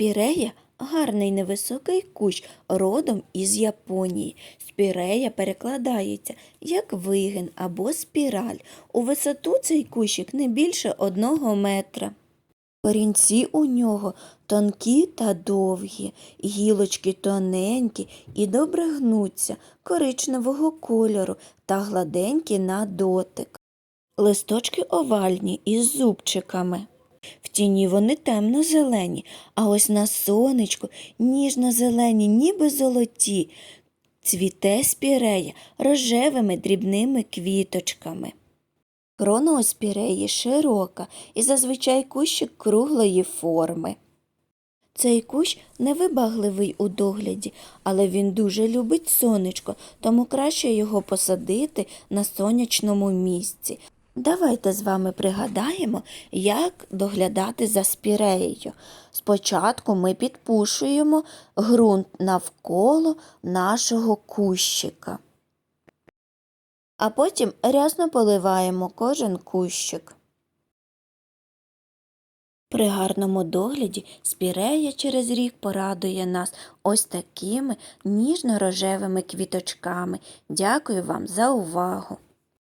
Спірея гарний невисокий кущ родом із Японії. Спірея перекладається як вигин або спіраль. У висоту цей кущик не більше одного метра. Корінці у нього тонкі та довгі, гілочки тоненькі і добре гнуться, коричневого кольору та гладенькі на дотик. Листочки овальні із зубчиками. В тіні вони темно-зелені, а ось на сонечку ніжно-зелені, ніби золоті. Цвіте спірея рожевими дрібними квіточками. Крона у спіреї широка і зазвичай кущик круглої форми. Цей кущ невибагливий у догляді, але він дуже любить сонечко, тому краще його посадити на сонячному місці. Давайте з вами пригадаємо, як доглядати за спіреєю. Спочатку ми підпушуємо ґрунт навколо нашого кущика, а потім рясно поливаємо кожен кущик. При гарному догляді спірея через рік порадує нас ось такими ніжно-рожевими квіточками. Дякую вам за увагу!